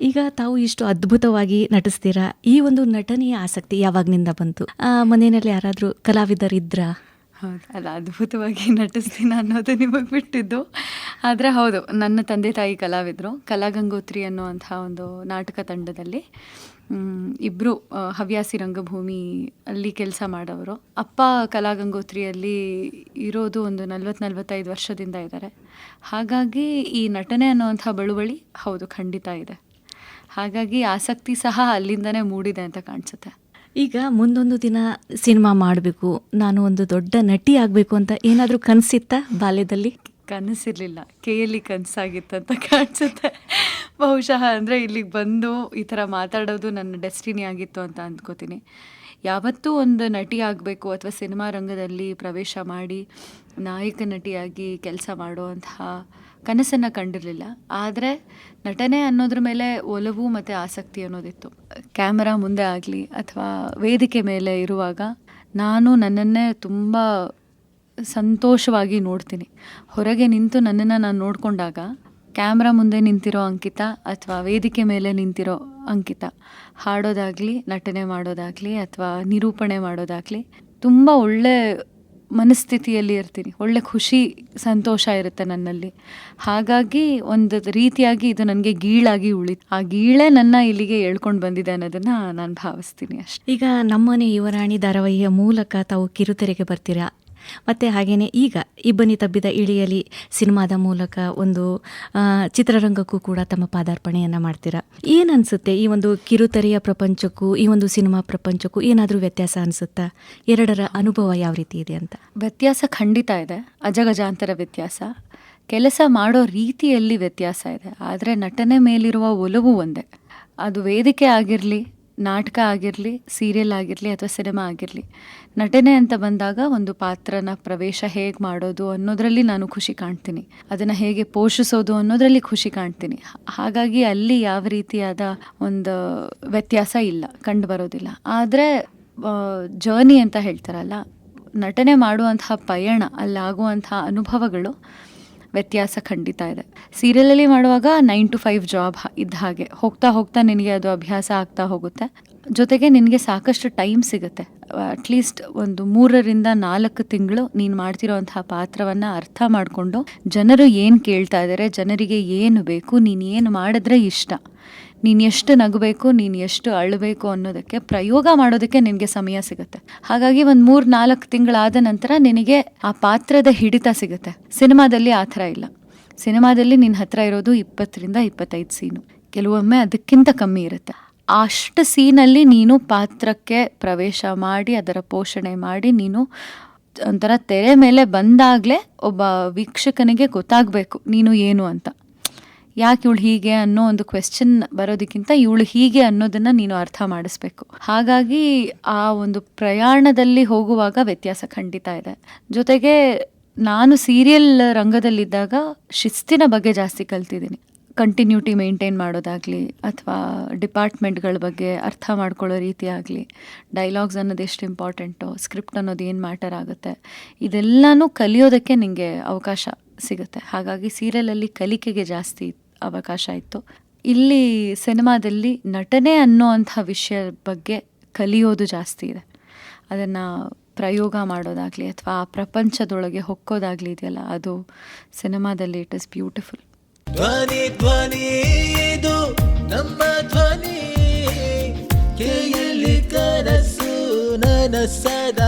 ಈಗ ತಾವು ಇಷ್ಟು ಅದ್ಭುತವಾಗಿ ನಟಿಸ್ತೀರಾ? ಈ ಒಂದು ನಟನೆಯ ಆಸಕ್ತಿ ಯಾವಾಗ್ನಿಂದ ಬಂತು? ಆ, ಮನೆಯಲ್ಲಿ ಯಾರಾದರೂ ಕಲಾವಿದರಿದ್ರಾ? ಹೌದು ಅಲ್ಲ ಅದ್ಭುತವಾಗಿ ನಟಿಸ್ತೀನಿ ಅನ್ನೋದು ನಿಮಗೆ ಬಿಟ್ಟಿದ್ದು. ಆದರೆ ಹೌದು ನನ್ನ ತಂದೆ ತಾಯಿ ಕಲಾವಿದರು. ಕಲಾಗಂಗೋತ್ರಿ ಅನ್ನುವಂಥ ಒಂದು ನಾಟಕ ತಂಡದಲ್ಲಿ ಇಬ್ಬರು ಹವ್ಯಾಸಿ ರಂಗಭೂಮಿ ಅಲ್ಲಿ ಕೆಲಸ ಮಾಡೋರು ಅಪ್ಪ ಕಲಾಗಂಗೋತ್ರಿಯಲ್ಲಿ ಇರೋದು ಒಂದು ನಲ್ವತ್ತು ನಲ್ವತ್ತೈದು ವರ್ಷದಿಂದ ಇದ್ದಾರೆ. ಹಾಗಾಗಿ ಈ ನಟನೆ ಅನ್ನುವಂಥ ಬಳುವಳಿ ಹೌದು ಖಂಡಿತ ಇದೆ. ಹಾಗಾಗಿ ಆಸಕ್ತಿ ಸಹ ಅಲ್ಲಿಂದನೇ ಮೂಡಿದೆ ಅಂತ ಕಾಣಿಸುತ್ತೆ. ಈಗ ಮುಂದೊಂದು ದಿನ ಸಿನಿಮಾ ಮಾಡಬೇಕು ನಾನು ಒಂದು ದೊಡ್ಡ ನಟಿ ಆಗಬೇಕು ಅಂತ ಏನಾದರೂ ಕನಸಿತ್ತ ಬಾಲ್ಯದಲ್ಲಿ? ಕನಸಿರ್ಲಿಲ್ಲ. ಕೈಯಲ್ಲಿ ಕನಸಾಗಿತ್ತಂತ ಕಾಣಿಸುತ್ತೆ. ಬಹುಶಃ ಅಂದರೆ ಇಲ್ಲಿಗೆ ಬಂದು ಈ ಥರ ಮಾತಾಡೋದು ನನ್ನ ಡೆಸ್ಟಿನಿ ಆಗಿತ್ತು ಅಂತ ಅಂದ್ಕೋತೀನಿ. ಯಾವತ್ತೂ ಒಂದು ನಟಿ ಆಗಬೇಕು ಅಥವಾ ಸಿನಿಮಾ ರಂಗದಲ್ಲಿ ಪ್ರವೇಶ ಮಾಡಿ ನಾಯಕ ನಟಿಯಾಗಿ ಕೆಲಸ ಮಾಡುವಂತಹ ಕನಸನ್ನು ಕಂಡಿರಲಿಲ್ಲ. ಆದರೆ ನಟನೆ ಅನ್ನೋದ್ರ ಮೇಲೆ ಒಲವು ಮತ್ತು ಆಸಕ್ತಿ ಅನ್ನೋದಿತ್ತು. ಕ್ಯಾಮರಾ ಮುಂದೆ ಆಗಲಿ ಅಥವಾ ವೇದಿಕೆ ಮೇಲೆ ಇರುವಾಗ ನಾನು ನನ್ನನ್ನೇ ತುಂಬ ಸಂತೋಷವಾಗಿ ನೋಡ್ತೀನಿ. ಹೊರಗೆ ನಿಂತು ನನ್ನನ್ನು ನಾನು ನೋಡಿಕೊಂಡಾಗ ಕ್ಯಾಮ್ರಾ ಮುಂದೆ ನಿಂತಿರೋ ಅಂಕಿತ ಅಥವಾ ವೇದಿಕೆ ಮೇಲೆ ನಿಂತಿರೋ ಅಂಕಿತ, ಹಾಡೋದಾಗಲಿ, ನಟನೆ ಮಾಡೋದಾಗಲಿ ಅಥವಾ ನಿರೂಪಣೆ ಮಾಡೋದಾಗಲಿ ತುಂಬ ಒಳ್ಳೆ ಮನಸ್ಥಿತಿಯಲ್ಲಿ ಇರ್ತೀನಿ. ಒಳ್ಳೆ ಖುಷಿ, ಸಂತೋಷ ಇರುತ್ತೆ ನನ್ನಲ್ಲಿ. ಹಾಗಾಗಿ ಒಂದು ರೀತಿಯಾಗಿ ಇದು ನನಗೆ ಗೀಳಾಗಿ ಉಳಿತು. ಆ ಗೀಳೇ ನನ್ನ ಇಲ್ಲಿಗೆ ಎಳ್ಕೊಂಡು ಬಂದಿದೆ ಅನ್ನೋದನ್ನು ನಾನು ಭಾವಿಸ್ತೀನಿ ಅಷ್ಟೇ. ಈಗ ನಮ್ಮನೆ ಯುವರಾಣಿ ಧಾರಾವಾಹಿಯ ಮೂಲಕ ತಾವು ಕಿರುತೆರೆಗೆ ಬರ್ತೀರಾ? ಮತ್ತೆ ಹಾಗೆಯೇ ಈಗ ಇಬ್ಬನಿ ತಬ್ಬಿದ ಇಳಿಯಲಿ ಸಿನಿಮಾದ ಮೂಲಕ ಒಂದು ಚಿತ್ರರಂಗಕ್ಕೂ ಕೂಡ ತಮ್ಮ ಪಾದಾರ್ಪಣೆಯನ್ನು ಮಾಡ್ತೀರಾ? ಏನು ಅನಿಸುತ್ತೆ ಈ ಒಂದು ಕಿರುತೆರೆಯ ಪ್ರಪಂಚಕ್ಕೂ, ಈ ಒಂದು ಸಿನಿಮಾ ಪ್ರಪಂಚಕ್ಕೂ ಏನಾದರೂ ವ್ಯತ್ಯಾಸ ಅನಿಸುತ್ತಾ? ಎರಡರ ಅನುಭವ ಯಾವ ರೀತಿ ಇದೆ ಅಂತ? ವ್ಯತ್ಯಾಸ ಖಂಡಿತ ಇದೆ. ಅಜಗಜಾಂತರ ವ್ಯತ್ಯಾಸ. ಕೆಲಸ ಮಾಡೋ ರೀತಿಯಲ್ಲಿ ವ್ಯತ್ಯಾಸ ಇದೆ. ಆದರೆ ನಟನೆ ಮೇಲಿರುವ ಒಲವು ಒಂದೇ. ಅದು ವೇದಿಕೆ ಆಗಿರಲಿ ನಾಟಕ ಆಗಿರಲಿ ಸೀರಿಯಲ್ ಆಗಿರಲಿ ಅಥವಾ ಸಿನಿಮಾ ಆಗಿರಲಿ, ನಟನೆ ಅಂತ ಬಂದಾಗ ಒಂದು ಪಾತ್ರನ ಪ್ರವೇಶ ಹೇಗೆ ಮಾಡೋದು ಅನ್ನೋದರಲ್ಲಿ ನಾನು ಖುಷಿ ಕಾಣ್ತೀನಿ. ಅದನ್ನು ಹೇಗೆ ಪೋಷಿಸೋದು ಅನ್ನೋದರಲ್ಲಿ ಖುಷಿ ಕಾಣ್ತೀನಿ. ಹಾಗಾಗಿ ಅಲ್ಲಿ ಯಾವ ರೀತಿಯಾದ ಒಂದು ವ್ಯತ್ಯಾಸ ಇಲ್ಲ ಕಂಡು ಬರೋದಿಲ್ಲ ಆದರೆ ಜರ್ನಿ ಅಂತ ಹೇಳ್ತಾರಲ್ಲ, ನಟನೆ ಮಾಡುವಂತಹ ಪಯಣ, ಅಲ್ಲಾಗುವಂತಹ ಅನುಭವಗಳು ವ್ಯತ್ಯಾಸ ಖಂಡಿತ ಇದೆ. ಸೀರಿಯಲಲ್ಲಿ ಮಾಡುವಾಗ ನೈನ್ ಟು ಫೈವ್ ಜಾಬ್ ಇದ್ದ ಹಾಗೆ. ಹೋಗ್ತಾ ಹೋಗ್ತಾ ನಿನಗೆ ಅದು ಅಭ್ಯಾಸ ಆಗ್ತಾ ಹೋಗುತ್ತೆ. ಜೊತೆಗೆ ನಿನಗೆ ಸಾಕಷ್ಟು ಟೈಮ್ ಸಿಗುತ್ತೆ. ಅಟ್ಲೀಸ್ಟ್ ಒಂದು ಮೂರರಿಂದ ನಾಲ್ಕು ತಿಂಗಳು ನೀನು ಮಾಡ್ತಿರೋವಂತಹ ಪಾತ್ರವನ್ನು ಅರ್ಥ ಮಾಡಿಕೊಂಡು ಜನರು ಏನು ಕೇಳ್ತಾ ಇದ್ದಾರೆ ಜನರಿಗೆ ಏನು ಬೇಕು, ನೀನು ಏನು ಮಾಡಿದ್ರೆ ಇಷ್ಟ, ನೀನು ಎಷ್ಟು ನಗಬೇಕು, ನೀನು ಎಷ್ಟು ಅಳಬೇಕು ಅನ್ನೋದಕ್ಕೆ ಪ್ರಯೋಗ ಮಾಡೋದಕ್ಕೆ ನಿನಗೆ ಸಮಯ ಸಿಗುತ್ತೆ. ಹಾಗಾಗಿ ಒಂದು ಮೂರು ನಾಲ್ಕು ತಿಂಗಳಾದ ನಂತರ ನಿನಗೆ ಆ ಪಾತ್ರದ ಹಿಡಿತ ಸಿಗುತ್ತೆ. ಸಿನಿಮಾದಲ್ಲಿ ಆ ಥರ ಇಲ್ಲ. ಸಿನಿಮಾದಲ್ಲಿ ನಿನ್ನ ಹತ್ರ ಇರೋದು ಇಪ್ಪತ್ತರಿಂದ ಇಪ್ಪತ್ತೈದು ಸೀನು. ಕೆಲವೊಮ್ಮೆ ಅದಕ್ಕಿಂತ ಕಮ್ಮಿ ಇರುತ್ತೆ. ಅಷ್ಟು ಸೀನಲ್ಲಿ ನೀನು ಪಾತ್ರಕ್ಕೆ ಪ್ರವೇಶ ಮಾಡಿ, ಅದರ ಪೋಷಣೆ ಮಾಡಿ, ನೀನು ಒಂಥರ ತೆರೆ ಮೇಲೆ ಬಂದಾಗಲೇ ಒಬ್ಬ ವೀಕ್ಷಕನಿಗೆ ಗೊತ್ತಾಗಬೇಕು ನೀನು ಏನು ಅಂತ. ಯಾಕೆ ಇವಳು ಹೀಗೆ ಅನ್ನೋ ಒಂದು ಕ್ವೆಶ್ಚನ್ ಬರೋದಕ್ಕಿಂತ ಇವಳು ಹೀಗೆ ಅನ್ನೋದನ್ನು ನೀನು ಅರ್ಥ ಮಾಡಿಸ್ಬೇಕು. ಹಾಗಾಗಿ ಆ ಒಂದು ಪ್ರಯಾಣದಲ್ಲಿ ಹೋಗುವಾಗ ವ್ಯತ್ಯಾಸ ಖಂಡಿತ ಇದೆ. ಜೊತೆಗೆ ನಾನು ಸೀರಿಯಲ್ ರಂಗದಲ್ಲಿದ್ದಾಗ ಶಿಸ್ತಿನ ಬಗ್ಗೆ ಜಾಸ್ತಿ ಕಲ್ತಿದ್ದೀನಿ. ಕಂಟಿನ್ಯೂಟಿ ಮೇಂಟೈನ್ ಮಾಡೋದಾಗಲಿ ಅಥವಾ ಡಿಪಾರ್ಟ್ಮೆಂಟ್ಗಳ ಬಗ್ಗೆ ಅರ್ಥ ಮಾಡ್ಕೊಳ್ಳೋ ರೀತಿ ಆಗಲಿ ಡೈಲಾಗ್ಸ್ ಅನ್ನೋದು ಎಷ್ಟು ಇಂಪಾರ್ಟೆಂಟು ಸ್ಕ್ರಿಪ್ಟ್ ಅನ್ನೋದು ಏನು ಮ್ಯಾಟರ್ ಆಗುತ್ತೆ, ಇದೆಲ್ಲನೂ ಕಲಿಯೋದಕ್ಕೆ ನಿಮಗೆ ಅವಕಾಶ ಸಿಗುತ್ತೆ. ಹಾಗಾಗಿ ಸೀರಿಯಲಲ್ಲಿ ಕಲಿಕೆಗೆ ಜಾಸ್ತಿ ಅವಕಾಶ ಇತ್ತು. ಇಲ್ಲಿ ಸಿನಿಮಾದಲ್ಲಿ ನಟನೆ ಅನ್ನೋ ಅಂಥ ವಿಷಯ ಬಗ್ಗೆ ಕಲಿಯೋದು ಜಾಸ್ತಿ ಇದೆ. ಅದನ್ನು ಪ್ರಯೋಗ ಮಾಡೋದಾಗಲಿ ಅಥವಾ ಆ ಪ್ರಪಂಚದೊಳಗೆ ಹೊಕ್ಕೋದಾಗಲಿ ಇದೆಯಲ್ಲ, ಅದು ಸಿನಿಮಾದಲ್ಲಿ ಇಟ್ ಇಸ್ ಬ್ಯೂಟಿಫುಲ್ ಧ್ವನಿ ಧ್ವನಿ ಇದು ನಮ್ಮ ಧ್ವನಿ. ಕೇಳಿ ಕನಸು ನನಸದ